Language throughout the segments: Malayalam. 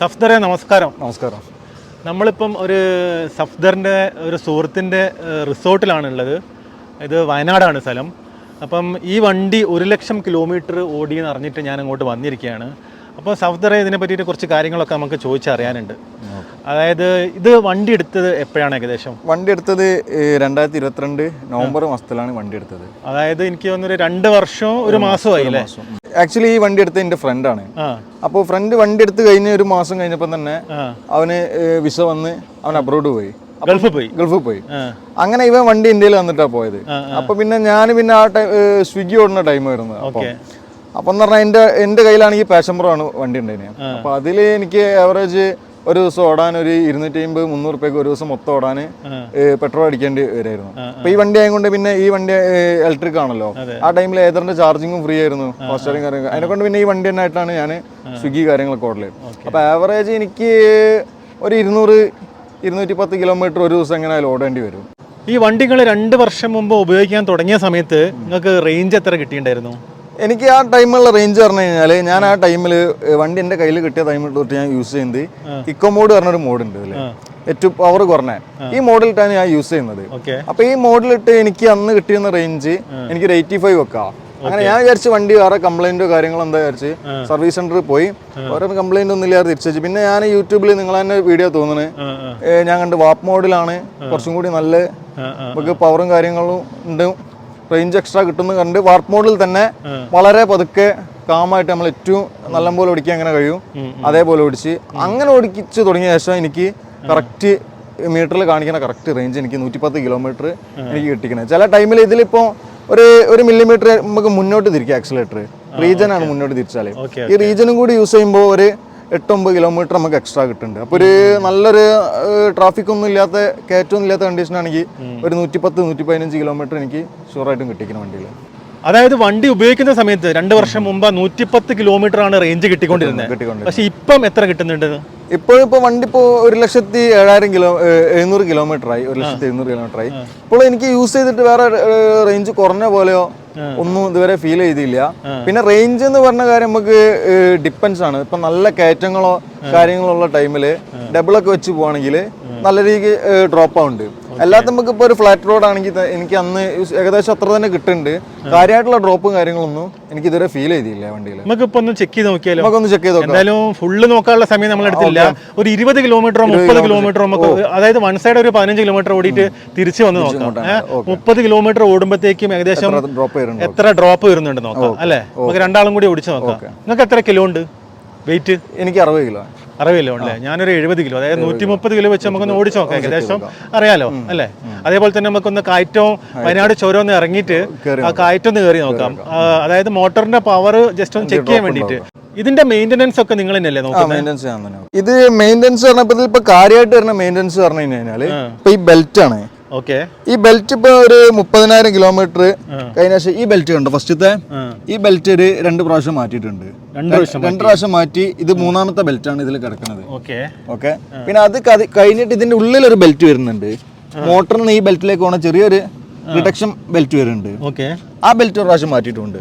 സഫ്ദറെ നമസ്കാരം. നമസ്കാരം. നമ്മളിപ്പം ഒരു സഫ്ദറിന്റെ ഒരു സുഹൃത്തിന്റെ റിസോർട്ടിലാണ് ഉള്ളത് ഇത് വയനാടാണ് സ്ഥലം. അപ്പം ഈ വണ്ടി ഒരു ലക്ഷം കിലോമീറ്റർ ഓടിയെന്ന് അറിഞ്ഞിട്ട് ഞാൻ അങ്ങോട്ട് വന്നിരിക്കുകയാണ്. അപ്പോൾ സഫ്ദറെ ഇതിനെ പറ്റിയിട്ട് കുറച്ച് കാര്യങ്ങളൊക്കെ നമുക്ക് ചോദിച്ചറിയാനുണ്ട്. അതായത് ഇത് വണ്ടി എടുത്തത് എപ്പോഴാണ് ഏകദേശം? വണ്ടി എടുത്തത് രണ്ടായിരത്തി ഇരുപത്തിരണ്ട് നവംബർ മാസത്തിലാണ് വണ്ടി എടുത്തത്. അതായത് എനിക്ക് തോന്നുന്നു രണ്ട് വർഷവും ഒരു മാസമായി അല്ലേ ആക്ച്വലി ഈ വണ്ടി എടുത്ത എന്റെ ഫ്രണ്ടാണ് ആണ്. അപ്പോൾ ഫ്രണ്ട് വണ്ടി എടുത്ത് കഴിഞ്ഞ ഒരു മാസം കഴിഞ്ഞപ്പോൾ തന്നെ അവന് വിസ വന്ന് അവൻ അബ്രോഡ് പോയി. ഗൾഫ് പോയി? ഗൾഫിൽ പോയി. അങ്ങനെ ഇവൻ വണ്ടി ഇന്ത്യയിൽ വന്നിട്ടാണ് പോയത്. അപ്പൊ പിന്നെ ഞാൻ പിന്നെ ആ ടൈം സ്വിഗ്ഗി ഓടുന്ന ടൈമായിരുന്നു അപ്പോൾ അപ്പൊ എന്ന് പറഞ്ഞാൽ എന്റെ എന്റെ കയ്യിലാണെങ്കിൽ പാഷൻ പ്രോ ആണ് വണ്ടി ഉണ്ടായിരുന്നത്. അപ്പോൾ അതിൽ എനിക്ക് ആവറേജ് ഒരു ദിവസം ഓടാൻ ഒരു ഇരുന്നൂറ്റി അമ്പത് മുന്നൂറ് റുപ്യക്ക് ഒരു ദിവസം മൊത്തം ഓടാൻ പെട്രോൾ അടിക്കേണ്ടി വരായിരുന്നു. അപ്പൊ ഈ വണ്ടി ആയതുകൊണ്ട് പിന്നെ ഈ വണ്ടി ഇലക്ട്രിക് ആണല്ലോ. ആ ടൈമിൽ ഏതറിന്റെ ചാർജിങ്ങും ഫ്രീ ആയിരുന്നു ഹോസ്റ്റലും കാര്യങ്ങൾ അതിനെ കൊണ്ട് പിന്നെ ഈ വണ്ടി തന്നെ ആയിട്ടാണ് ഞാൻ സ്വിഗ്ഗി കാര്യങ്ങളൊക്കെ ഓടൽ. അപ്പൊ ആവറേജ് എനിക്ക് ഒരു ഇരുന്നൂറ് ഇരുന്നൂറ്റി പത്ത് കിലോമീറ്റർ ഒരു ദിവസം എങ്ങനെ ഓടേണ്ടി വരും. ഈ വണ്ടികൾ രണ്ട് വർഷം മുമ്പ് ഉപയോഗിക്കാൻ തുടങ്ങിയ സമയത്ത് നിങ്ങൾക്ക് റേഞ്ച് എത്ര കിട്ടിയിട്ടുണ്ടായിരുന്നു? എനിക്ക് ആ ടൈമിലുള്ള റേഞ്ച് പറഞ്ഞു കഴിഞ്ഞാൽ ഞാൻ ആ ടൈമിൽ വണ്ടി എന്റെ കയ്യിൽ കിട്ടിയ ടൈമിൽ തൊട്ട് ഞാൻ യൂസ് ചെയ്യുന്നത് ഇക്കോ മോഡ് പറഞ്ഞൊരു മോഡ് ഉണ്ട് ഇതിൽ ഏറ്റവും പവർ കുറഞ്ഞ. ഈ മോഡലിട്ടാണ് ഞാൻ യൂസ് ചെയ്യുന്നത്. അപ്പൊ ഈ മോഡലിട്ട് എനിക്ക് അന്ന് കിട്ടിയിരുന്ന റേഞ്ച് എനിക്ക് ഒരു എയ്റ്റി ഫൈവ് വെക്കാം. അങ്ങനെ ഞാൻ വിചാരിച്ച് വണ്ടി വേറെ കംപ്ലൈന്റോ കാര്യങ്ങളോ എന്താ വിചാരിച്ച് സർവീസ് സെന്ററിൽ പോയി. ഓരോ കംപ്ലൈന്റ് ഒന്നും ഇല്ലാതെ തിരിച്ചു പിന്നെ ഞാൻ യൂട്യൂബിൽ നിങ്ങൾ തന്നെ വീഡിയോ തോന്നുന്നത് ഞാൻ കണ്ട് വാപ്പ് മോഡലാണ് കുറച്ചും കൂടി നല്ല നമുക്ക് പവറും കാര്യങ്ങളും ഉണ്ട്. റേഞ്ച് എക്സ്ട്രാ കിട്ടുന്ന കണ്ട് വാർപ്പ് മോഡിൽ തന്നെ വളരെ പതുക്കെ കാമായിട്ട് നമ്മൾ ഏറ്റവും നല്ലപോലെ ഓടിക്കാൻ അങ്ങനെ കഴിയും. അതേപോലെ ഓടിച്ച്. അങ്ങനെ ഓടിച്ച് തുടങ്ങിയ ശേഷം എനിക്ക് കറക്റ്റ് മീറ്ററിൽ കാണിക്കുന്ന കറക്റ്റ് റേഞ്ച് എനിക്ക് നൂറ്റിപ്പത്ത് കിലോമീറ്റർ എനിക്ക് കിട്ടിക്കണേ. ചില ടൈമിൽ ഇതിലിപ്പോൾ ഒരു ഒരു മില്ലിമീറ്റർ നമുക്ക് മുന്നോട്ട് തിരിക്കുക ആക്സിലേറ്റർ റീജൻ ആണ് മുന്നോട്ട് തിരിച്ചാൽ ഈ റീജനും കൂടി യൂസ് ചെയ്യുമ്പോൾ ഒരു എട്ടൊമ്പത് കിലോമീറ്റർ നമുക്ക് എക്സ്ട്രാ കിട്ടുന്നുണ്ട്. അപ്പോൾ ഒരു നല്ലൊരു ട്രാഫിക് ഒന്നും ഇല്ലാത്ത കയറ്റമൊന്നും ഇല്ലാത്ത കണ്ടീഷൻ ആണെങ്കിൽ ഒരു നൂറ്റിപ്പത്ത് നൂറ്റി പതിനഞ്ച് കിലോമീറ്റർ എനിക്ക് ഷുവറായിട്ടും കിട്ടിക്കുന്ന വണ്ടിയിൽ അതായത് വണ്ടി ഉപയോഗിക്കുന്ന സമയത്ത് രണ്ട് വർഷം മുമ്പ് നൂറ്റിപ്പത്ത് കിലോമീറ്റർ ആണ് റേഞ്ച് കിട്ടിക്കൊണ്ടിരുന്നത്. കിട്ടിക്കൊണ്ട് പക്ഷെ ഇപ്പം എത്ര കിട്ടുന്നുണ്ട് ഇപ്പോഴിപ്പോൾ വണ്ടി ഇപ്പോ ഒരു ലക്ഷത്തി ഏഴായിരം കിലോ എഴുന്നൂറ് കിലോമീറ്റർ ആയി ഒരു ലക്ഷത്തി എഴുന്നൂറ് കിലോമീറ്റർ ആയി ഇപ്പോൾ എനിക്ക് യൂസ് ചെയ്തിട്ട് വേറെ റേഞ്ച് കുറഞ്ഞ പോലെയോ ഒന്നും ഇതുവരെ ഫീൽ ചെയ്തില്ല. പിന്നെ റേഞ്ച് എന്ന് പറഞ്ഞ കാര്യം നമുക്ക് ഡിപ്പെൻസ് ആണ്. ഇപ്പൊ നല്ല കയറ്റങ്ങളോ കാര്യങ്ങളോ ഉള്ള ടൈമിൽ ഡബിളൊക്കെ വെച്ച് പോവാണെങ്കിൽ നല്ല രീതിക്ക് ഡ്രോപ്പ് ആവുന്നുണ്ട് അല്ലാത്ത നമുക്ക് ഇപ്പോൾ ഒരു ഫ്ലാറ്റ് റോഡ് ആണെങ്കിൽ എനിക്ക് അന്ന് ഏകദേശം അത്ര തന്നെ കിട്ടുന്നുണ്ട്. കാര്യമായിട്ടുള്ള ഡ്രോപ്പും കാര്യങ്ങളൊന്നും എനിക്ക് ഇതുവരെ ഫീൽ ചെയ്തില്ല വണ്ടിയിൽ നമുക്ക് ഇപ്പൊ ഒന്ന് ചെക്ക് ചെയ്ത് നോക്കിയാലോ? നമുക്കൊന്ന് ചെക്ക് ചെയ്ത് നോക്കാം. എന്തായാലും ഫുള്ള് നോക്കാനുള്ള സമയം നമ്മൾ എടുത്തില്ല. ഒരു ഇരുപത് കിലോമീറ്ററോ മുപ്പത് കിലോമീറ്ററോ നമുക്ക് അതായത് വൺ സൈഡ് ഒരു പതിനഞ്ച് കിലോമീറ്റർ ഓടിയിട്ട് തിരിച്ചു വന്ന് നോക്കാം. മുപ്പത് കിലോമീറ്റർ ഓടുമ്പോഴത്തേക്കും ഏകദേശം എത്ര ഡ്രോപ്പ് വരുന്നുണ്ട് നോക്കാം. അല്ലേ? നമുക്ക് രണ്ടാളും കൂടി ഓടിച്ച് നോക്കാം. നിങ്ങൾക്ക് എത്ര കിലോ ഉണ്ട്? വെയിറ്റ് എനിക്ക് അറുപത് കിലോ. അറുപത് കിലോ അല്ലേ ഞാനൊരു എഴുപത് കിലോ അതായത് നൂറ്റി മുപ്പത് കിലോ. വെച്ച് നമുക്കൊന്ന് ഓടിച്ച് നോക്കാം ഏകദേശം അറിയാലോ അല്ലേ? അതേപോലെ തന്നെ നമുക്കൊന്ന് കയറ്റവും വയനാട് ചുരം ഒന്ന് ഇറങ്ങിയിട്ട് ആ കയറ്റം ഒന്ന് കയറി നോക്കാം. അതായത് മോട്ടറിന്റെ പവർ ജസ്റ്റ് ഒന്ന് ചെക്ക് ചെയ്യാൻ വേണ്ടിയിട്ട്. ഇതിന്റെ മെയിന്റനൻസ് ഒക്കെ നിങ്ങൾ തന്നെയല്ലേ ഞാൻ തന്നെ. ഇത് മെയിന്റനൻസ് പറഞ്ഞപ്പോൾ ഇപ്പൊ കാര്യമായിട്ട് വരുന്ന മെയിന്റനൻസ് പറഞ്ഞു കഴിഞ്ഞാൽ ഇപ്പൊ ഈ ബെൽറ്റ് ആണ്. ഓക്കെ. ഈ ബെൽറ്റ് ഇപ്പൊ ഒരു മുപ്പതിനായിരം കിലോമീറ്റർ കഴിഞ്ഞ ശേഷം ഈ ബെൽറ്റ് കണ്ടോ? ഫസ്റ്റത്തെ? ഈ ബെൽറ്റ് ഒരു രണ്ട് പ്രാവശ്യം മാറ്റിയിട്ടുണ്ട്. രണ്ട് പ്രാവശ്യം മാറ്റി. ഇത് മൂന്നാമത്തെ ബെൽറ്റ് ആണ് ഇതിൽ കിടക്കുന്നത് ഓക്കെ. ഓക്കെ പിന്നെ അത് കഴിഞ്ഞിട്ട് ഇതിന്റെ ഉള്ളിൽ ഒരു ബെൽറ്റ് വരുന്നുണ്ട്. മോട്ടറിന് ഈ ബെൽറ്റിലേക്ക് പോണ ചെറിയൊരു റിഡക്ഷൻ ബെൽറ്റ് വരുന്നുണ്ട്. ഓക്കെ. ആ ബെൽറ്റ് ഒരു പ്രാവശ്യം മാറ്റിയിട്ടുണ്ട്.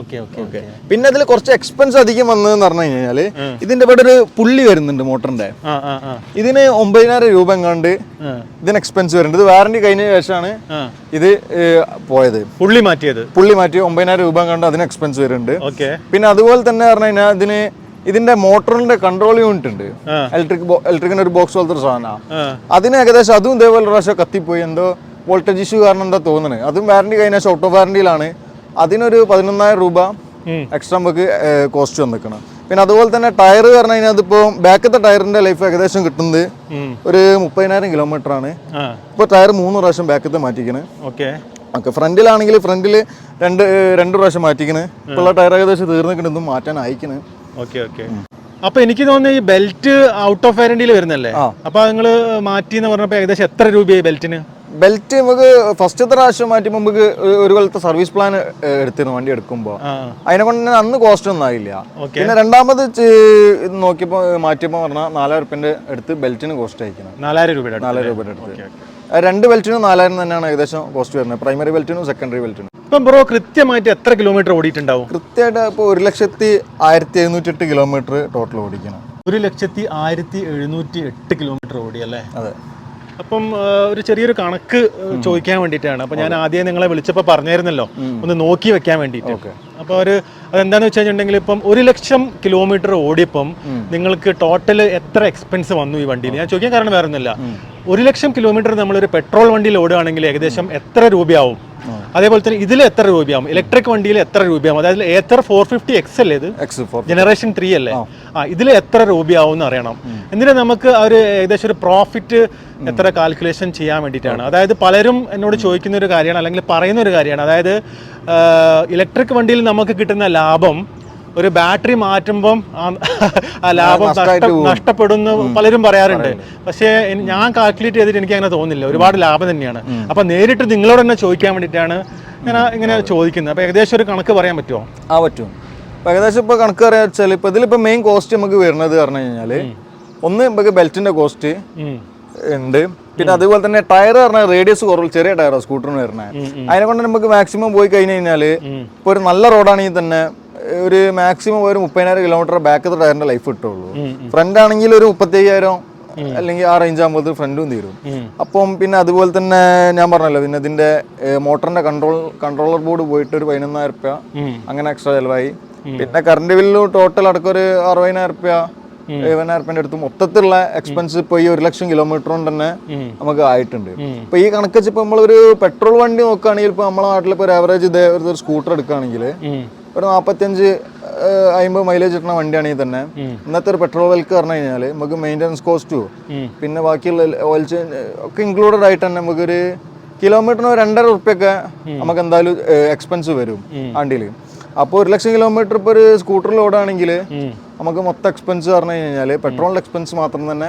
ഓക്കെ പിന്നെ അതിൽ കുറച്ച് എക്സ്പെൻസ് അധികം വന്നതെന്ന് പറഞ്ഞു കഴിഞ്ഞാൽ ഇതിന്റെ ഇവിടെ ഒരു പുള്ളി വരുന്നുണ്ട് മോട്ടറിന്റെ. ഇതിന് ഒമ്പതിനായിരം രൂപ എങ്ങാണ്ട്. ഇതിന് എക്സ്പെൻസ് വരുന്നുണ്ട്. ഇത് വാറന്റി കഴിഞ്ഞ ശേഷമാണ് ഇത് പോയത്. പുള്ളി മാറ്റിയത്? പുള്ളി മാറ്റി ഒമ്പതിനായിരം രൂപ എങ്ങാണ്ട് അതിന് എക്സ്പെൻസ് വരുന്നുണ്ട്. ഓക്കെ. പിന്നെ അതുപോലെ തന്നെ പറഞ്ഞു കഴിഞ്ഞാൽ ഇതിന് ഇതിന്റെ മോട്ടറിന്റെ കൺട്രോൾ യൂണിറ്റ് ഉണ്ട്. ഇലക്ട്രിക് ഇലക്ട്രിക്കിന്റെ ഒരു ബോക്സ് പോലത്തെ സാധനം. സാധനമാണ് അതിന് ഏകദേശം അതും ഇതേപോലെ പ്രാവശ്യം കത്തിപ്പോയി. എന്തോ വോൾട്ടേജ് ഇഷ്യൂ കാരണം എന്താ തോന്നുന്നത് അതും വാറന്റി കഴിഞ്ഞ ഷോർട്ട് ഓഫ് വാറണ്ടിയിലാണ് അതിനൊരു പതിനൊന്നായിരം രൂപ എക്സ്ട്രാ നമുക്ക് കോസ്റ്റ് വന്നിക്കണം പിന്നെ അതുപോലെ തന്നെ ടയർ പറഞ്ഞു കഴിഞ്ഞാൽ അതിപ്പോ ബാക്കത്തെ ടയറിന്റെ ലൈഫ് ഏകദേശം കിട്ടുന്നത് ഒരു മുപ്പതിനായിരം കിലോമീറ്റർ ആണ്. ഇപ്പൊ ഇപ്പോൾ ടയർ മൂന്ന് പ്രാവശ്യം ബാക്കത്തെ മാറ്റിക്കണ് ഓക്കെ. ഓക്കെ ഫ്രണ്ടിലാണെങ്കിൽ ഫ്രണ്ടിൽ രണ്ട് രണ്ട് പ്രാവശ്യം മാറ്റിക്കണ് ഇപ്പോൾ ഉള്ള ടയർ ഏകദേശം തീർന്നിക്കണെന്നും മാറ്റാൻ അയക്കണ് ഓക്കെ ഓക്കെ. അപ്പൊ എനിക്ക് തോന്നുന്നു ഈ ബെൽറ്റ് ഔട്ട് ഓഫ് വാരണ്ടിയിൽ വരുന്നല്ലേ? അപ്പൊ നിങ്ങൾ മാറ്റി എന്ന് പറഞ്ഞപ്പോ ഏകദേശം എത്ര രൂപയായി ബെൽറ്റിന് ബെൽറ്റ് നമുക്ക് ഫസ്റ്റ് പ്രാവശ്യം മാറ്റി നമുക്ക് ഒരു- കൊല്ലത്തെ സർവീസ് പ്ലാൻ എടുത്തിരുന്നു വണ്ടി എടുക്കുമ്പോൾ അതിനെ കൊണ്ട് തന്നെ അന്ന് കോസ്റ്റ് ഒന്നും ആയില്ല. പിന്നെ രണ്ടാമത് നോക്കിയപ്പോ മാറ്റിയപ്പോ നോക്കിയപ്പോൾ മാറ്റിയപ്പോൾ പറഞ്ഞാൽ നാലായിരം റുപ്യന്റെ അടുത്ത് ബെൽറ്റിന് കോസ്റ്റ് അയക്കണം നാലായിരം രൂപയുടെ. നാലായിരം രൂപയുടെ അടുത്ത്. രണ്ട് ബെൽറ്റിനും നാലായിരം തന്നെയാണ് ഏകദേശം കോസ്റ്റ് വരുന്നത്. പ്രൈമറി ബെൽറ്റിനും സെക്കൻഡറി ബെൽറ്റിനും. ഇപ്പം ബ്രോ കൃത്യമായിട്ട് എത്ര കിലോമീറ്റർ ഓടിയിട്ടുണ്ടാവും? കൃത്യമായിട്ട് ഇപ്പോൾ ഒരു ലക്ഷത്തി ആയിരത്തി എഴുന്നൂറ്റി എട്ട് കിലോമീറ്റർ ടോട്ടൽ ഓടിക്കണം. ഒരു ലക്ഷത്തി ആയിരത്തി എഴുന്നൂറ്റി എട്ട് കിലോമീറ്റർ ഓടി അല്ലേ അതെ. അപ്പം ഒരു ചെറിയൊരു കണക്ക് ചോദിക്കാൻ വേണ്ടിയിട്ടാണ്. അപ്പം ഞാൻ ആദ്യം നിങ്ങളെ വിളിച്ചപ്പോൾ പറഞ്ഞായിരുന്നല്ലോ. ഒന്ന് നോക്കി വെക്കാൻ വേണ്ടിയിട്ട്. അപ്പോൾ ഒരു അതെന്താണെന്ന് വെച്ച് കഴിഞ്ഞിട്ടുണ്ടെങ്കിൽ ഇപ്പം ഒരു ലക്ഷം കിലോമീറ്റർ ഓടിയപ്പം നിങ്ങൾക്ക് ടോട്ടൽ എത്ര എക്സ്പെൻസ് വന്നു ഈ വണ്ടിയിൽ? ഞാൻ ചോദിക്കാൻ കാരണം വേറെ ഒന്നുമില്ല ഒരു ലക്ഷം കിലോമീറ്റർ നമ്മളൊരു പെട്രോൾ വണ്ടിയിൽ ഓടുകയാണെങ്കിൽ ഏകദേശം എത്ര രൂപയാവും? അതേപോലെ തന്നെ ഇതിൽ എത്ര രൂപയാവും? ഇലക്ട്രിക് വണ്ടിയിൽ എത്ര രൂപയാവും? അതായത് ഏത്തർ ഫോർ ഫിഫ്റ്റി എക്സ് അല്ലേ ഇത്? ജനറേഷൻ ത്രീ അല്ലേ? ആ. ഇതിൽ എത്ര രൂപയാവും എന്ന് അറിയണം. എന്തിനാ നമുക്ക് ആ ഒരു ഏകദേശം ഒരു പ്രോഫിറ്റ് എത്ര കാൽക്കുലേഷൻ ചെയ്യാൻ വേണ്ടിയിട്ടാണ്. അതായത് പലരും എന്നോട് ചോദിക്കുന്ന ഒരു കാര്യമാണ് അല്ലെങ്കിൽ പറയുന്ന ഒരു കാര്യമാണ്. അതായത് ഇലക്ട്രിക് വണ്ടിയിൽ നമുക്ക് കിട്ടുന്ന ലാഭം ഒരു ബാറ്ററി മാറ്റുമ്പം ആ- ലാഭം നഷ്ടപ്പെടുന്നു പലരും പറയാറുണ്ട്. പക്ഷേ ഞാൻ കാൽക്കുലേറ്റ് ചെയ്തിട്ട് എനിക്ക് അങ്ങനെ തോന്നുന്നില്ല. ഒരുപാട് ലാഭം തന്നെയാണ്. അപ്പൊ നേരിട്ട് നിങ്ങളോട് തന്നെ ചോദിക്കാൻ വേണ്ടിയിട്ടാണ് ഞാൻ ഇങ്ങനെ ചോദിക്കുന്നത്. അപ്പൊ ഏകദേശം ഒരു കണക്ക് പറയാൻ പറ്റുമോ? ആ പറ്റും. ഏകദേശം ഇപ്പൊ കണക്ക് പറയാ വെച്ചാൽ ഇപ്പൊ ഇതിലിപ്പോ മെയിൻ കോസ്റ്റ് നമുക്ക് വരുന്നത് പറഞ്ഞു കഴിഞ്ഞാൽ ഒന്ന് നമുക്ക് ബെൽറ്റിന്റെ കോസ്റ്റ്. ഉണ്ട്. പിന്നെ അതുപോലെ തന്നെ ടയർ പറഞ്ഞാൽ റേഡിയസ് കുറവ് ചെറിയ ടയറാണ് സ്കൂട്ടറിന് വരുന്നത് അതിനെ കൊണ്ട് നമുക്ക് മാക്സിമം പോയി കഴിഞ്ഞ് കഴിഞ്ഞാൽ ഇപ്പൊ ഒരു നല്ല റോഡാണെങ്കിൽ തന്നെ ഒരു മാക്സിമം ഒരു മുപ്പതിനായിരം കിലോമീറ്റർ ബാക്കത്തെ ടയറിന്റെ ലൈഫ് കിട്ടുള്ളൂ. ഫ്രണ്ട് ആണെങ്കിൽ ഒരു മുപ്പത്തി അയ്യായിരം അല്ലെങ്കിൽ ആ റേഞ്ച് ആകുമ്പോൾ ഫ്രണ്ടും തീരും. അപ്പം പിന്നെ അതുപോലെ തന്നെ ഞാൻ പറഞ്ഞല്ലോ പിന്നെ ഇതിന്റെ മോട്ടറിന്റെ കൺട്രോൾ കൺട്രോളർ ബോർഡ് പോയിട്ട് ഒരു പതിനൊന്നായിരം രൂപ അങ്ങനെ എക്സ്ട്രാ ചിലവായി. പിന്നെ കറണ്ട് ബില്ല് ടോട്ടൽ അടക്കം ഒരു അറുപതിനായിരം റുപ്യ. റുപ്യന്റെ അടുത്ത് മൊത്തത്തിലുള്ള എക്സ്പെൻസ് ഇപ്പൊ ഈ ഒരു ലക്ഷം കിലോമീറ്റർ കൊണ്ട് തന്നെ നമുക്ക് ആയിട്ടുണ്ട്. ഇപ്പൊ ഈ കണക്ക് വെച്ച് ഇപ്പൊ നമ്മളൊരു പെട്രോൾ വണ്ടി നോക്കുകയാണെങ്കിൽ ഇപ്പൊ നമ്മളെ നാട്ടിൽ ഇപ്പൊ ഒരു ആവറേജ് ഇതേ ഒരു സ്കൂട്ടർ എടുക്കുകയാണെങ്കിൽ. ഒരു നാൽപ്പത്തഞ്ച് അമ്പത് മൈലേജ് കിട്ടുന്ന വണ്ടിയാണെങ്കിൽ തന്നെ ഇന്നത്തെ ഒരു പെട്രോൾ വിലക്ക് പറഞ്ഞു കഴിഞ്ഞാൽ നമുക്ക് മെയിന്റനൻസ് കോസ്റ്റും. പിന്നെ ബാക്കിയുള്ള ഓയിൽ ചേഞ്ച് ഒക്കെ ഇൻക്ലൂഡഡ് ആയിട്ട് തന്നെ നമുക്കൊരു കിലോമീറ്ററിന് ഒരു രണ്ടര ഉറുപ്പ്യൊക്കെ നമുക്ക് എന്തായാലും എക്സ്പെൻസ് വരും വണ്ടിയിൽ അപ്പോൾ ഒരു ലക്ഷം കിലോമീറ്റർ ഇപ്പോൾ ഒരു സ്കൂട്ടറിൽ ഓടുകയാണെങ്കിൽ ഉം. നമുക്ക് മൊത്തം എക്സ്പെൻസ് പറഞ്ഞു കഴിഞ്ഞാൽ പെട്രോളിന്റെ എക്സ്പെൻസ് മാത്രം തന്നെ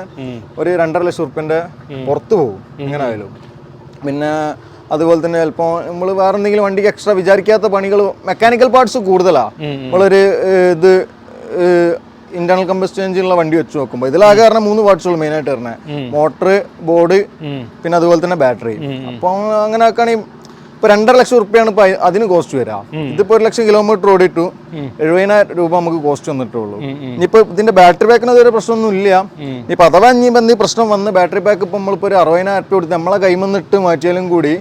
ഒരു രണ്ടര ലക്ഷം റുപ്യന്റെ പുറത്ത് പോകും എങ്ങനെ ആയാലും പിന്നെ അതുപോലെ തന്നെ ചിലപ്പോൾ നമ്മൾ വേറെ എന്തെങ്കിലും വണ്ടിക്ക് എക്സ്ട്രാ വിചാരിക്കാത്ത പണികൾ മെക്കാനിക്കൽ പാർട്സ് കൂടുതലാണ് നമ്മളൊരു ഇത് ഇന്റർണൽ കമ്പസ്റ്റ് എഞ്ചിനുള്ള വണ്ടി വെച്ച് നോക്കുമ്പോൾ ഇതിലാകെ കാരണം മൂന്ന് പാർട്സ് മെയിൻ ആയിട്ട് വരുന്നത് മോട്ടർ ബോർഡ് പിന്നെ അതുപോലെ തന്നെ ബാറ്ററി അപ്പോൾ അങ്ങനെ ആക്കുകയാണെങ്കിൽ ഇപ്പൊ രണ്ടര ലക്ഷം റുപ്യാണ് ഇപ്പൊ അതിന് കോസ്റ്റ് വരാ. ഇതിപ്പോ ഒരു ലക്ഷം കിലോമീറ്റർ ഓടിയിട്ടു എഴുപതിനായിരം രൂപ നമുക്ക് കോസ്റ്റ് വന്നിട്ടുള്ളൂ. ഇനിയിപ്പോ ഇതിന്റെ ബാറ്ററി ബാക്കിന് അതൊരു പ്രശ്നമൊന്നും ഇല്ല. ഇപ്പൊ അഥവാ ഇനി ഇപ്പൊ എന്തെങ്കിലും പ്രശ്നം വന്ന് ബാറ്ററി ബാക്ക് ഇപ്പൊ നമ്മളിപ്പോ ഒരു അറുപതിനായിരം രൂപ കൊടുത്ത് നമ്മളെ കൈമന്നിട്ട് മാറ്റിയാലും കൂടി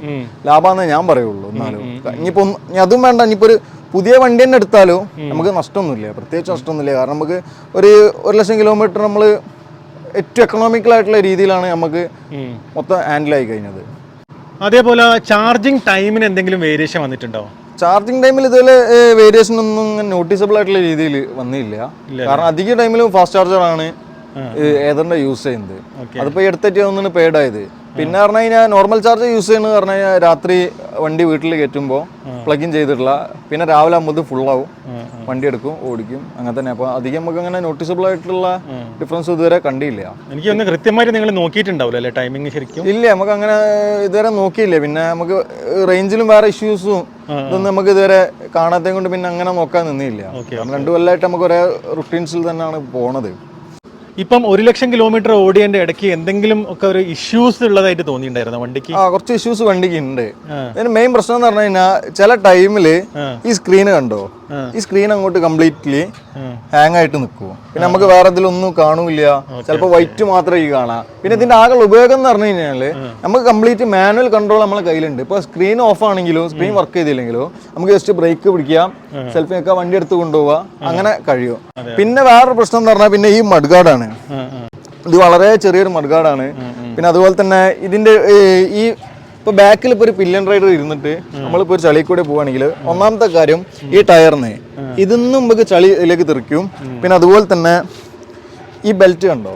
ലാഭമാണെന്ന് ഞാൻ പറയുള്ളൂ എന്നാലും. ഇനിയിപ്പോ അതും വേണ്ട. ഇനിയിപ്പോ ഒരു പുതിയ വണ്ടി തന്നെ എടുത്താലും നമുക്ക് നഷ്ടമൊന്നുമില്ല. പ്രത്യേകിച്ച് നഷ്ടമൊന്നുമില്ല. കാരണം നമുക്ക് ഒരു ഒരു ലക്ഷം കിലോമീറ്റർ നമ്മൾ ഏറ്റവും എക്കണോമിക്കൽ ആയിട്ടുള്ള രീതിയിലാണ് നമുക്ക് മൊത്തം ഹാൻഡിൽ ആയി കഴിഞ്ഞത്. അതേപോലെ ചാർജിങ് ടൈമിന് എന്തെങ്കിലും വേരിയേഷൻ വന്നിട്ടുണ്ടോ? ചാർജിങ് ടൈമിൽ ഇതുപോലെ വേരിയേഷൻ ഒന്നും നോട്ടീസബിൾ ആയിട്ടുള്ള രീതിയിൽ വന്നില്ല. കാരണം അധിക ടൈമിലും ഫാസ്റ്റ് ചാർജർ ആണ്. ഏതറിന്റെ യൂസ് ചെയ്യുന്നത്. അതിപ്പോ ഈ ഒന്നിന് പേടായത് പിന്നെ പറഞ്ഞു കഴിഞ്ഞാൽ നോർമൽ ചാർജ് യൂസ് ചെയ്യുന്നത് പറഞ്ഞു കഴിഞ്ഞാൽ രാത്രി വണ്ടി വീട്ടിൽ കയറ്റുമ്പോൾ പ്ലഗ് ഇൻ ചെയ്തിട്ടുള്ള പിന്നെ രാവിലെ ആകുമ്പോൾ ഫുള്ളാവും വണ്ടി എടുക്കും ഓടിക്കും അങ്ങനെ തന്നെ. അപ്പോൾ അധികം നമുക്ക് അങ്ങനെ നോട്ടീസബിൾ ആയിട്ടുള്ള ഡിഫറൻസ് ഇതുവരെ കണ്ടില്ല. എനിക്ക് ഒന്ന് കൃത്യമായിട്ട് നിങ്ങൾ നോക്കിയിട്ടുണ്ടാവില്ല അല്ലേ? ടൈമിങ് ശരിക്കും? ഇല്ല നമുക്ക് അങ്ങനെ ഇതുവരെ നോക്കിയില്ല. പിന്നെ നമുക്ക് റേഞ്ചിലും വേറെ ഇഷ്യൂസും ഇതൊന്നും നമുക്ക് ഇതുവരെ കാണാത്തതും കൊണ്ട് പിന്നെ അങ്ങനെ നോക്കാൻ നിന്നില്ല. കാരണം രണ്ടു കൊല്ലമായിട്ട് നമുക്ക് ഒരേ റുട്ടീൻസിൽ തന്നെയാണ് പോണത്. ഇപ്പം ഒരു ലക്ഷം കിലോമീറ്റർ ഓടിയതിന്റെ ഇടയ്ക്ക് എന്തെങ്കിലും ഒക്കെ ഒരു ഇഷ്യൂസ് ഉള്ളതായിട്ട് തോന്നിയിട്ടുണ്ടായിരുന്നു വണ്ടിക്ക്? ആ കുറച്ച് ഇഷ്യൂസ് വണ്ടിക്ക് ഉണ്ട്. അതിന് മെയിൻ പ്രശ്നം എന്ന് പറഞ്ഞു കഴിഞ്ഞാൽ ചില ടൈമിൽ ഈ സ്ക്രീൻ കണ്ടോ? ഈ സ്ക്രീൻ അങ്ങോട്ട് കംപ്ലീറ്റ്ലി. ഹാങ് ആയിട്ട് നിൽക്കും. പിന്നെ നമുക്ക് വേറെ ഇതിലൊന്നും കാണൂല ചിലപ്പോൾ വൈറ്റ് മാത്രമേ ഈ കാണാം. പിന്നെ ഇതിന്റെ ആകെ ഉപയോഗം എന്ന് പറഞ്ഞു കഴിഞ്ഞാൽ നമുക്ക് കംപ്ലീറ്റ് മാനുവൽ കൺട്രോൾ നമ്മളെ കയ്യിലുണ്ട്. ഇപ്പൊ സ്ക്രീൻ ഓഫ് ആണെങ്കിലും സ്ക്രീൻ വർക്ക് ചെയ്തില്ലെങ്കിലും നമുക്ക് ജസ്റ്റ് ബ്രേക്ക് പിടിക്കാം സെൽഫി ഒക്കെ വണ്ടി എടുത്ത് കൊണ്ടുപോവാ അങ്ങനെ കഴിയും. പിന്നെ വേറൊരു പ്രശ്നം എന്ന് പറഞ്ഞാൽ പിന്നെ ഈ മഡ്ഗാർഡാണ് ആ. ഇത് വളരെ ചെറിയൊരു മഡ്ഗാർഡാണ് പിന്നെ അതുപോലെ തന്നെ ഇതിന്റെ ഈ ഇപ്പൊ ബാക്കിൽ ഇപ്പൊ ഒരു പില്ലൻ റൈഡർ ഇരുന്നിട്ട് നമ്മളിപ്പോ ഒരു ചളി കൂടെ പോവാണെങ്കിൽ ഒന്നാമത്തെ കാര്യം ഈ ടയറിന്. ഇതിന്നും നമുക്ക് ചളിയിലേക്ക് തെറിക്കും. പിന്നെ അതുപോലെ തന്നെ ഈ ബെൽറ്റ് കണ്ടോ.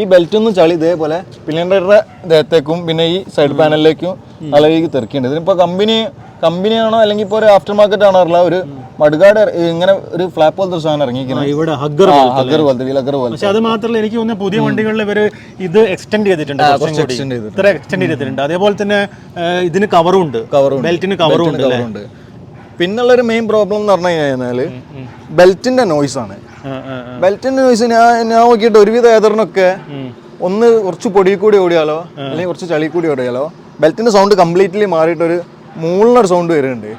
ഈ ബെൽറ്റ് ഒന്നും ചളി ഇതേപോലെ പിന്നെ റൈഡറുടെ ദേഹത്തേക്കും പിന്നെ ഈ സൈഡ് പാനലിലേക്കും നല്ല രീതിക്ക് തെറിക്കുന്നുണ്ട്. ഇതിനിപ്പോ കമ്പനി കമ്പനിയാണോ അല്ലെങ്കിൽ ഇപ്പോൾ ഒരു ആഫ്റ്റർ മാർക്കറ്റ് ആണോ അറിയില്ല. ഒരു മടുകാട് ഇങ്ങനെ ഒരു ഫ്ലാപ്പ് പോലത്തെ ഒരു സാധനം ഇറങ്ങിയിരിക്കുന്നത് ഇവിടെ ഹഗ്ഗർ ഹഗ്ഗർ പോലത്തെ വീലഗർ പോലെ പക്ഷെ അത് മാത്രമല്ല എനിക്ക് തോന്നുന്നു പുതിയ വണ്ടികളിൽ ഇവർ ഇത് എക്സ്റ്റെൻഡ് ചെയ്തിട്ടുണ്ട് കുറച്ചും കൂടി. ചെയ്തിട്ടുണ്ട്. ഇത്ര എക്സ്റ്റെൻഡ് ചെയ്തിട്ടുണ്ട്. അതേപോലെ തന്നെ ഇതിന് കവറും ഉണ്ട്. കവറും ബെൽറ്റിന് കവറും ഉണ്ട് അല്ലേ? പിന്നുള്ള ഒരു മെയിൻ പ്രോബ്ലം എന്ന് പറഞ്ഞു കഴിഞ്ഞാൽ ബെൽറ്റിന്റെ നോയ്സ് ആണ്. ബെൽറ്റിന്റെ നോയ്സ് ഞാൻ ഞാൻ നോക്കിയിട്ട് ഒരുവിധ ഏതറിനൊക്കെ ഒന്ന് കുറച്ച് പൊടി കൂടി ഓടിയാലോ? അല്ലെങ്കിൽ കുറച്ച് ചളി കൂടി ഓടിയാലോ? ബെൽറ്റിന്റെ സൗണ്ട് കംപ്ലീറ്റ്ലി മാറിയിട്ട് ഒരു മൂളിനൊരു സൗണ്ട് വരുന്നുണ്ട്.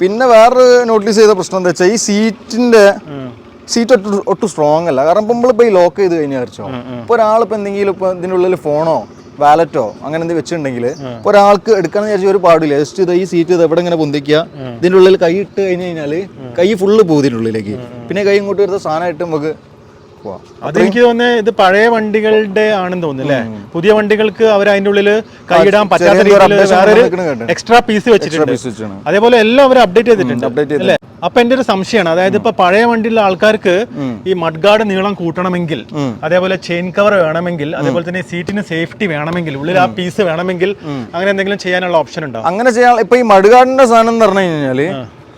പിന്നെ വേറൊരു നോട്ടീസ് ചെയ്ത പ്രശ്നം എന്താ വെച്ചാൽ ഈ സീറ്റിന്റെ സീറ്റ് ഒട്ടും ഒട്ടും സ്ട്രോങ് അല്ല. കാരണം ഇപ്പം നമ്മളിപ്പോൾ ഈ ലോക്ക് ചെയ്ത് കഴിഞ്ഞാൽ വെച്ചോ ഇപ്പോൾ ഒരാളിപ്പോൾ എന്തെങ്കിലും ഇപ്പോൾ ഇതിന്റെ ഉള്ളിൽ ഫോണോ വാലറ്റോ അങ്ങനെ എന്തെങ്കിലും വെച്ചിട്ടുണ്ടെങ്കിൽ ഒരാൾക്ക് എടുക്കാന്ന് വിചാരിച്ച ഒരു പാടില്ല. ജസ്റ്റ് ഇത് ഈ സീറ്റ് ഇത് എവിടെ ഇങ്ങനെ പൊന്തിക്കുക? ഇതിന്റെ ഉള്ളിൽ കൈ ഇട്ട് കഴിഞ്ഞ് കഴിഞ്ഞാൽ കൈ ഫുള്ള് പോകും ഇതിന്റെ ഉള്ളിലേക്ക് പിന്നെ കൈ ഇങ്ങോട്ട് വരുന്ന സാധനമായിട്ട് നമുക്ക് പോവാം. അതെനിക്ക് തോന്നുന്നത് ഇത് പഴയ വണ്ടികളുടെ ആണെന്ന് തോന്നുന്നു അല്ലേ പുതിയ വണ്ടികൾക്ക് അവർ അതിന്റെ ഉള്ളിൽ കൈയിടാൻ പറ്റാത്ത രീതിയിൽ. എക്സ്ട്രാ പീസ് വെച്ചിട്ടുണ്ട്. അതേപോലെ എല്ലാം അവർ അപ്ഡേറ്റ് ചെയ്തിട്ടുണ്ട്. അല്ലേ? അപ്പൊ എന്റെ ഒരു സംശയമാണ് അതായത് ഇപ്പൊ പഴയ വണ്ടിയിലുള്ള ആൾക്കാർക്ക് ഈ മഡ് ഗാർഡ് നീളം കൂട്ടണമെങ്കിൽ അതേപോലെ ചെയിൻ കവർ വേണമെങ്കിൽ അതേപോലെ തന്നെ സീറ്റിന് സേഫ്റ്റി വേണമെങ്കിൽ ഉള്ളിൽ ആ പീസ് വേണമെങ്കിൽ അങ്ങനെ എന്തെങ്കിലും ചെയ്യാനുള്ള ഓപ്ഷൻ ഉണ്ടോ? അങ്ങനെ ചെയ്യാൻ ഇപ്പൊ ഈ മഡ്ഗാർഡിന്റെ സാധനം എന്ന് പറഞ്ഞു കഴിഞ്ഞാൽ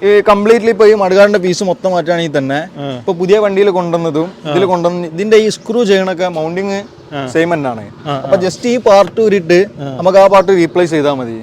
ഈ കംപ്ലീറ്റ്ലി ഇപ്പൊ ഈ മടുകാടിന്റെ പീസ് മൊത്തം മാറ്റുകയാണെങ്കിൽ തന്നെ ഇപ്പൊ പുതിയ വണ്ടിയിൽ കൊണ്ടുവന്നതും ഇതിൽ കൊണ്ടുവന്ന് ഇതിന്റെ ഈ സ്ക്രൂ ചെയ്യണൊക്കെ മൗണ്ടിങ് സെയിം തന്നെയാണ് അപ്പൊ ജസ്റ്റ് ഈ പാർട്ട് ഊരിട്ട് നമുക്ക് ആ പാർട്ട് റീപ്ലേസ് ചെയ്താൽ മതി.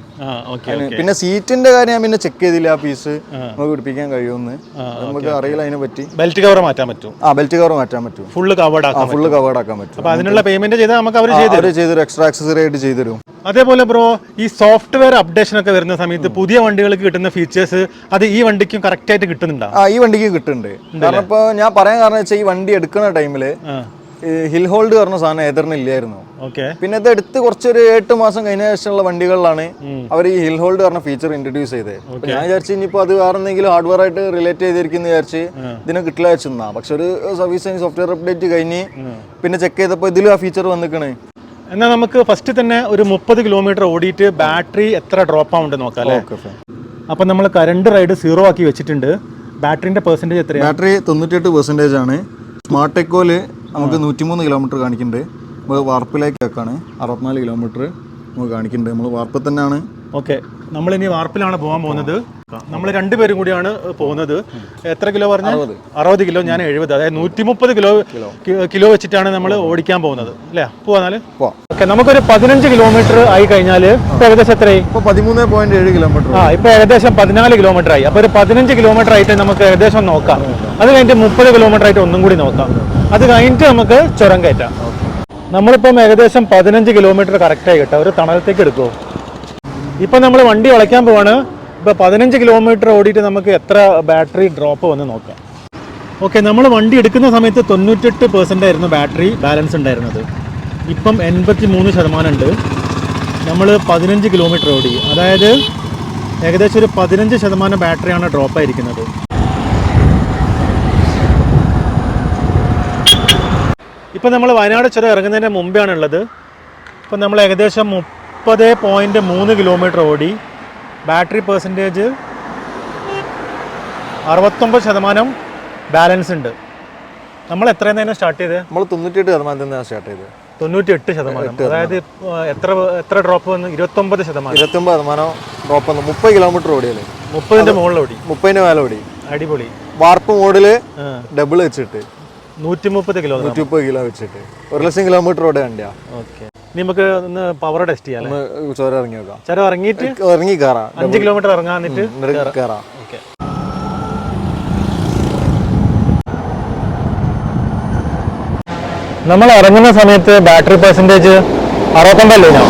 പിന്നെ സീറ്റിന്റെ കാര്യം ഞാൻ പിന്നെ ചെക്ക് ചെയ്തില്ല ആ പീസ് നമുക്ക് പിടിപ്പിക്കാൻ കഴിയുമെന്ന്. നമുക്ക് അറിയില്ല അതിനെ പറ്റി. ബെൽറ്റ് കവർ മാറ്റാൻ പറ്റും. ആ ബെൽറ്റ് കവർ മാറ്റാൻ പറ്റും. ഫുള്ള് കവേർഡ് ആക്കാം ഫുള്ള് കവേർഡ് ആക്കാൻ പറ്റും. അതിനുള്ള പേയ്മെന്റ് ചെയ്താൽ നമുക്ക് അവർ ചെയ്തു എക്സ്ട്രാ ആക്സസറി ആയിട്ട് ചെയ്തു അതേപോലെ ബ്രോ ഈ സോഫ്റ്റ്വെയർ അപ്ഡേഷൻ ഒക്കെ വരുന്ന സമയത്ത് പുതിയ വണ്ടികൾക്ക് കിട്ടുന്ന ഫീച്ചേഴ്സ് അത് ഈ വണ്ടിക്കും കറക്റ്റ് ആയിട്ട് കിട്ടുന്നുണ്ടോ? ആ ഈ വണ്ടിക്ക് കിട്ടുന്നുണ്ട്. കാരണം ഇപ്പൊ ഞാൻ പറയാൻ കാരണം വെച്ചാൽ ഈ വണ്ടി എടുക്കുന്ന ടൈമിൽ ഹിൽ ഹോൾഡ് പറഞ്ഞ സാധനം ഓക്കെ. പിന്നെ ഇത് എടുത്ത് കുറച്ചൊരു എട്ട് മാസം കഴിഞ്ഞ ശേഷമുള്ള വണ്ടികളിലാണ് അവർ ഈ ഹിൽ ഹോൾഡ് പറഞ്ഞ ഫീച്ചർ ഇൻട്രൊഡ്യൂസ് ചെയ്തത്. ഞാൻ വിചാരിച്ചു ഇനിയിപ്പോ അത് വേറെ എന്തെങ്കിലും ഹാർഡ്വെയർ ആയിട്ട് റിലേറ്റ് ചെയ്തിരിക്കുന്നു വിചാരിച്ച് ഇതിന് കിട്ടില്ല വെച്ചാ പക്ഷെ ഒരു സർവീസ് സോഫ്റ്റ്വെയർ അപ്ഡേറ്റ് കഴിഞ്ഞ് പിന്നെ ചെക്ക് ചെയ്തപ്പോൾ ഇതിലും ആ ഫീച്ചർ വന്നിക്കണേ. എന്നാൽ നമുക്ക് ഫസ്റ്റ് തന്നെ ഒരു മുപ്പത് കിലോമീറ്റർ ഓടിയിട്ട് ബാറ്ററി എത്ര ഡ്രോപ്പ് ആവുണ്ട് നോക്കാം അല്ലേ? അപ്പം നമ്മൾ കറണ്ട് റൈഡ് സീറോ ആക്കി വെച്ചിട്ടുണ്ട്. ബാറ്ററിന്റെ പെർസെന്റേജ് എത്രയാണ് ബാറ്ററി തൊണ്ണൂറ്റെട്ട് പെർസെന്റേജ് ആണ്. സ്മാർട്ട് ടെക്കോൽ നമുക്ക് നൂറ്റിമൂന്ന് കിലോമീറ്റർ കാണിക്കുന്നുണ്ട്. നമ്മൾ വാർപ്പിലേക്ക് വെക്കാണ് അറുപത്തിനാല് കിലോമീറ്റർ നമുക്ക് കാണിക്കുന്നുണ്ട്. നമ്മൾ വാർപ്പിൽ തന്നെയാണ്. ഓക്കെ നമ്മളിനി വാർപ്പിലാണ് പോകാൻ പോകുന്നത്. നമ്മൾ രണ്ടുപേരും കൂടിയാണ് പോകുന്നത്. എത്ര കിലോ പറഞ്ഞ? അറുപത്. കിലോ ഞാൻ എഴുപത്. അതായത് നൂറ്റി മുപ്പത് കിലോ. കിലോ വെച്ചിട്ടാണ് നമ്മൾ ഓടിക്കാൻ പോകുന്നത്. അല്ലേ? പോവാന്നാൽ പോവാം. ഓക്കെ നമുക്കൊരു പതിനഞ്ച് കിലോമീറ്റർ ആയി കഴിഞ്ഞാൽ ഇപ്പൊ ഏകദേശം എത്രയായി? പതിമൂന്ന് പോയിന്റ് ഏഴ് കിലോമീറ്റർ ആ ഇപ്പൊ ഏകദേശം പതിനാല് കിലോമീറ്റർ ആയി. അപ്പൊ ഒരു പതിനഞ്ച് കിലോമീറ്റർ ആയിട്ട് നമുക്ക് ഏകദേശം നോക്കാം. അത് കഴിഞ്ഞിട്ട് മുപ്പത് കിലോമീറ്റർ ആയിട്ട് ഒന്നും കൂടി നോക്കാം. അത് കഴിഞ്ഞിട്ട് നമുക്ക് ചുരം കയറ്റാം. നമ്മളിപ്പം ഏകദേശം പതിനഞ്ച് കിലോമീറ്റർ കറക്റ്റായി കേട്ടോ. ഒരു തണലത്തേക്ക് എടുക്കുമോ ഇപ്പം നമ്മൾ വണ്ടി വളയ്ക്കാൻ പോവാണ്. ഇപ്പോൾ പതിനഞ്ച് കിലോമീറ്റർ ഓടിയിട്ട് നമുക്ക് എത്ര ബാറ്ററി ഡ്രോപ്പ് വന്ന് നോക്കാം. ഓക്കെ നമ്മൾ വണ്ടി എടുക്കുന്ന സമയത്ത് തൊണ്ണൂറ്റെട്ട് പെർസെന്റ് ആയിരുന്നു ബാറ്ററി ബാലൻസ് ഉണ്ടായിരുന്നത്. ഇപ്പം എൺപത്തി മൂന്ന് ശതമാനം ഉണ്ട്. നമ്മൾ പതിനഞ്ച് കിലോമീറ്റർ ഓടി. അതായത് ഏകദേശം ഒരു പതിനഞ്ച് ശതമാനം ബാറ്ററിയാണ് ഡ്രോപ്പ് ആയിരിക്കുന്നത്. ഇപ്പം നമ്മൾ വയനാട് ചുരം ഇറങ്ങുന്നതിന് മുമ്പാണ് ഉള്ളത് ഇപ്പം നമ്മൾ ഏകദേശം മുപ്പത് പോയിന്റ് മൂന്ന് കിലോമീറ്റർ ഓടി. ബാറ്ററി പെർസെന്റേജ് അറുപത്തൊമ്പത് ശതമാനം ബാലൻസ് ഉണ്ട്. നമ്മൾ എത്രയും തന്നെ സ്റ്റാർട്ട് ചെയ്തത് നമ്മൾ തൊണ്ണൂറ്റിയെട്ട് ശതമാനത്തിൽ സ്റ്റാർട്ട് ചെയ്തത് തൊണ്ണൂറ്റി എട്ട് ശതമാനം. അതായത് എത്ര എത്ര ഡ്രോപ്പ് വന്ന്? ഇരുപത്തൊമ്പത് ശതമാനം. ഇരുപത്തൊമ്പത് ശതമാനം ഡ്രോപ്പ് വന്നു. മുപ്പത് കിലോമീറ്റർ ഓടിയല്ലേ? മുപ്പതിന്റെ മുകളിൽ ഓടി മുപ്പതിന്റെ മേലെ ഓടി. അടിപൊളി. വാർപ്പ് മോഡിൽ ഡബിൾ വെച്ചിട്ട്. നൂറ്റി മുപ്പത് കിലോ നൂറ്റി മുപ്പത് കിലോ വെച്ചിട്ട്. ഒരു ലക്ഷം കിലോമീറ്റർ ഓടെ വണ്ടിയാ. ഓക്കെ നമുക്ക് ഒന്ന് പവർ ടെസ്റ്റ് ചെയ്യാം ചോര ഇറങ്ങി നോക്കാം. ചുരം ഇറങ്ങിയിട്ട് ഇറങ്ങി കയറാം അഞ്ച് കിലോമീറ്റർ ഇറങ്ങാന്നിട്ട് കയറാം ഓക്കെ. നമ്മൾ ഇറങ്ങുന്ന സമയത്ത് ബാറ്ററി പെർസെന്റേജ് അറുപത്തൊമ്പതല്ലേ ഞാൻ?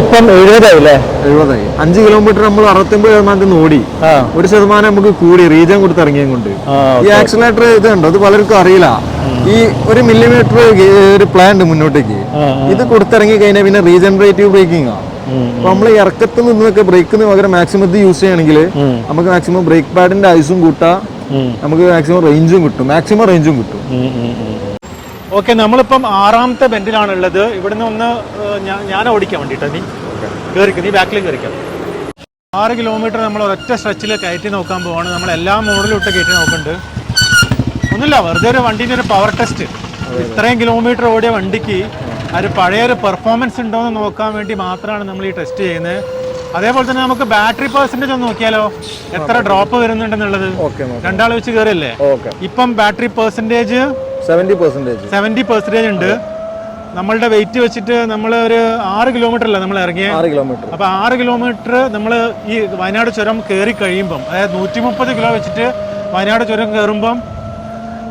ഇപ്പം എഴുപതായില്ലേ? എഴുപതായി. അഞ്ച് കിലോമീറ്റർ നമ്മൾ അറുപത്തൊമ്പത് ശതമാനത്തിൽ ഓടി. ഒരു ശതമാനം നമുക്ക് കൂടി റീജൻ കൊടുത്ത് ഇറങ്ങിയും കൊണ്ട് ഈ ആക്സിലേറ്റർ ഇത് ഉണ്ടോ അത് പലർക്കും അറിയില്ല. ഈ ഒരു മില്ലിമീറ്റർ ഒരു പ്ലാൻ ഉണ്ട് മുന്നോട്ടേക്ക് ഇത് കൊടുത്തിറങ്ങി കഴിഞ്ഞാൽ പിന്നെ റീജനറേറ്റീവ് ബ്രേക്കിംഗ് ആണ് അപ്പൊ നമ്മൾ ഇറക്കത്തിൽ നിന്നൊക്കെ ബ്രേക്കിന് പകരം മാക്സിമം ഇത് യൂസ് ചെയ്യണമെങ്കിൽ നമുക്ക് മാക്സിമം ബ്രേക്ക് പാഡിന്റെ ഐസും കൂട്ടാം. നമുക്ക് മാക്സിമം റേഞ്ചും കിട്ടും. മാക്സിമം റേഞ്ചും കിട്ടും. ഓക്കെ നമ്മളിപ്പം ആറാമത്തെ ബെൻഡിലാണ് ഉള്ളത് ഇവിടുന്ന് ഒന്ന് ഞാൻ ഓടിക്കാൻ വേണ്ടിട്ടോ നീ? കയറിക്ക നീ ബാക്കിൽ കയറിക്കാം ആറ് കിലോമീറ്റർ നമ്മൾ ഒറ്റ സ്ട്രെച്ചിൽ കയറ്റി നോക്കാൻ പോവാണ്. നമ്മൾ എല്ലാ മോഡലും ഇട്ട് കയറ്റി നോക്കുന്നുണ്ട് ഒന്നുമില്ല വെറുതെ ഒരു വണ്ടീന്റെ ഒരു പവർ ടെസ്റ്റ് ഇത്രയും കിലോമീറ്റർ ഓടിയ വണ്ടിക്ക് ഒരു പഴയൊരു പെർഫോമൻസ് ഉണ്ടോ എന്ന് നോക്കാൻ വേണ്ടി മാത്രമാണ് നമ്മൾ ഈ ടെസ്റ്റ് ചെയ്യുന്നത്. അതേപോലെ തന്നെ നമുക്ക് ബാറ്ററി പെർസെന്റേജ് ഒന്ന് നോക്കിയാലോ? എത്ര ഡ്രോപ്പ് വരുന്നുണ്ടെന്നുള്ളത്? രണ്ടാൾ വെച്ച് കയറിയല്ലേ ഇപ്പം ബാറ്ററി പെർസെന്റേജ് സെവന്റി പെർസെന്റേജ് ഉണ്ട്. നമ്മളുടെ വെയിറ്റ് വെച്ചിട്ട് നമ്മൾ ഒരു ആറ് കിലോമീറ്റർ അല്ല നമ്മൾ ഇറങ്ങിയ? കിലോമീറ്റർ അപ്പോൾ ആറ് കിലോമീറ്റർ നമ്മൾ ഈ വയനാട് ചുരം കയറി കഴിയുമ്പം അതായത് നൂറ്റി മുപ്പത് കിലോ വെച്ചിട്ട് വയനാട് ചുരം കയറുമ്പം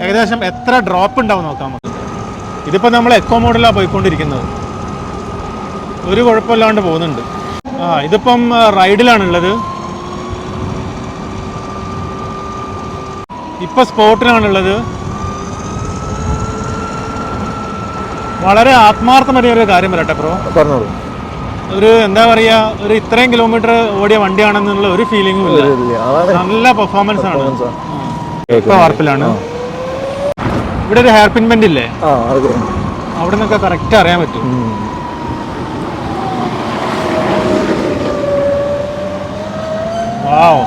ഏകദേശം എത്ര ഡ്രോപ്പ് ഉണ്ടാവും നോക്കാം നമുക്ക്. ഇതിപ്പോൾ നമ്മൾ എക്കോ മോഡലാണ് പോയിക്കൊണ്ടിരിക്കുന്നത്. ഒരു കുഴപ്പമില്ലാണ്ട് പോകുന്നുണ്ട്. ആ ഇതിപ്പം റൈഡിലാണുള്ളത് ഇപ്പം സ്പോട്ടിലാണുള്ളത് വളരെ ആത്മാർത്ഥമായ ഒരു കാര്യം വരട്ടെ പ്രോ പറഞ്ഞോളൂ. ഒരു എന്താ പറയുക ഒരു ഇത്രയും കിലോമീറ്റർ ഓടിയ വണ്ടിയാണെന്നുള്ള ഒരു ഫീലിംഗും ഇല്ല. നല്ല പെർഫോമൻസ് ആണ്. ഇപ്പം വാർപ്പിലാണ് ഇവിടെ ഒരു ഹെയർ പിൻ ബെൻഡ് ഇല്ലേ? ആ അവിടെ നിന്നൊക്കെ കറക്റ്റ് അറിയാൻ പറ്റും. വാവ്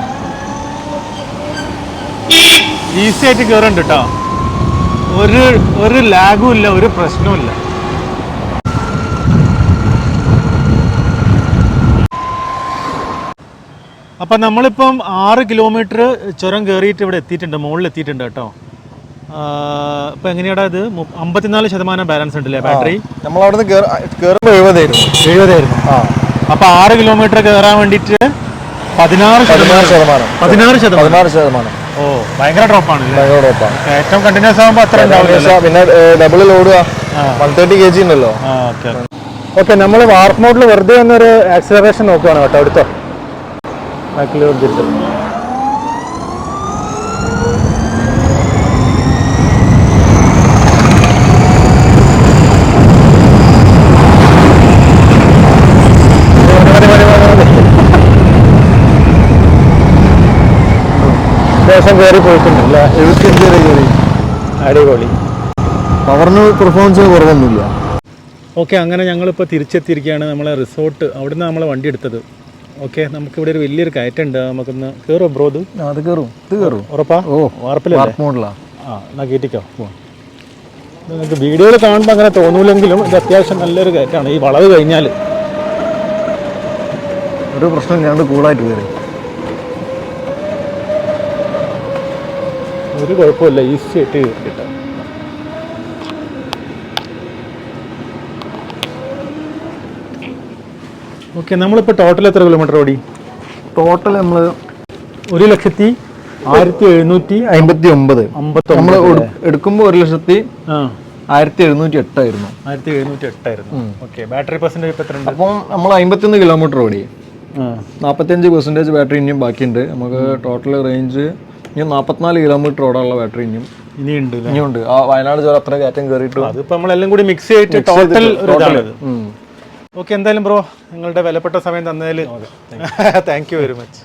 ഈസി ആയിട്ട് കയറുന്നുണ്ട് കേട്ടോ ഒരു ഒരു ലാഗും ഇല്ല ഒരു പ്രശ്നവും ഇല്ല. അപ്പം നമ്മളിപ്പം ആറ് കിലോമീറ്റർ ചുരം കയറിയിട്ട് ഇവിടെ എത്തിയിട്ടുണ്ട് മുകളിൽ എത്തിയിട്ടുണ്ട് കേട്ടോ ഇപ്പം എങ്ങനെയാടാ ഇത്? അമ്പത്തിനാല് ശതമാനം ബാലൻസ് ഉണ്ടല്ലേ ബാറ്ററി നമ്മൾ അവിടെ നിന്ന് കയറുമ്പോൾ എഴുപതായിരുന്നു. അപ്പൊ ആറ് കിലോമീറ്റർ കയറാൻ വേണ്ടിട്ട് പതിനാറ് ശതമാനം. പതിനാറ് ശതമാനം. പതിനാറ് ശതമാനം. ഓ ഭയങ്കര ഡ്രോപ്പാണ് ഭയങ്കര ഡ്രോപ്പാണ് ഏറ്റവും കണ്ടിന്യൂസ് ആകുമ്പോൾ അത്ര പിന്നെ double one thirty K G ഉണ്ടല്ലോ. ഓക്കെ നമ്മൾ വാർപ്പ് മോഡിൽ വെറുതെ ഒന്നൊരു ആക്സിലറേഷൻ നോക്കുകയാണ് കേട്ടോ അടുത്തോ? ബാക്കിൽ തിരിച്ചു കയറി പോയിട്ടുണ്ട്. അല്ലേ എഴുപത്തിയഞ്ച് വരെ കയറി അടിപൊളി. പവറിന് പെർഫോമൻസ് കുറവൊന്നുമില്ല. ഓക്കെ അങ്ങനെ ഞങ്ങളിപ്പോൾ തിരിച്ചെത്തിയിരിക്കുകയാണ് നമ്മളെ റിസോർട്ട്. അവിടുന്ന് നമ്മളെ വണ്ടി എടുത്തത്. ഓക്കെ നമുക്കിവിടെ ഒരു വലിയൊരു കയറ്റുണ്ട് നമുക്കൊന്ന് കയറോ ബ്രോ ഇത്? അത് കയറും ഇത് കയറും ഉറപ്പാ? ഓ വാർപ്പില്ല ആ എന്നാ കയറ്റിക്കോ നിങ്ങൾക്ക് വീഡിയോയിൽ കാണുമ്പോൾ അങ്ങനെ തോന്നൂലെങ്കിലും ഇത് അത്യാവശ്യം നല്ലൊരു കയറ്റാണ് ഈ വളവ് കഴിഞ്ഞാൽ ഒരു പ്രശ്നം ഞങ്ങൾ കൂളായിട്ട് കയറി ഒരു കുഴപ്പമില്ല ഈസി ആയിട്ട് കിട്ടും. ഓക്കെ നമ്മളിപ്പോൾ ടോട്ടൽ എത്ര കിലോമീറ്റർ ഓടി? ടോട്ടൽ നമ്മൾ ഒരു ലക്ഷത്തി ആയിരത്തി എഴുന്നൂറ്റി അമ്പത്തി ഒമ്പത് അമ്പത്തി നമ്മൾ എടുക്കുമ്പോൾ ഒരു ലക്ഷത്തി ആയിരത്തി എഴുന്നൂറ്റി എട്ടായിരുന്നു ആയിരത്തി എഴുന്നൂറ്റി എട്ടായിരുന്നു ഓക്കെ ബാറ്ററി പെർസെന്റേജ് ഇപ്പം എത്ര ഉണ്ട് അപ്പം നമ്മൾ അമ്പത്തൊന്ന് കിലോമീറ്റർ ഓടി. നാൽപ്പത്തഞ്ച് പെർസെന്റേജ് ബാറ്ററി ഇനിയും ബാക്കിയുണ്ട്. നമുക്ക് ടോട്ടൽ റേഞ്ച് ഇനി നാൽപ്പത്തിനാല് കിലോമീറ്റർ ഓടാനുള്ള ബാറ്ററി ഇനിയും. ഇനിയുണ്ട് ഇനിയുണ്ട്. ആ വയനാട് ജോലി അത്ര കയറ്റം കയറിയിട്ട് അതിപ്പോൾ നമ്മളെല്ലാം കൂടി മിക്സ് ചെയ്തിട്ട് ടോട്ടൽ ഓക്കെ എന്തായാലും ബ്രോ നിങ്ങളുടെ വിലപ്പെട്ട സമയം തന്നതിൽ താങ്ക് യു വെരി മച്ച്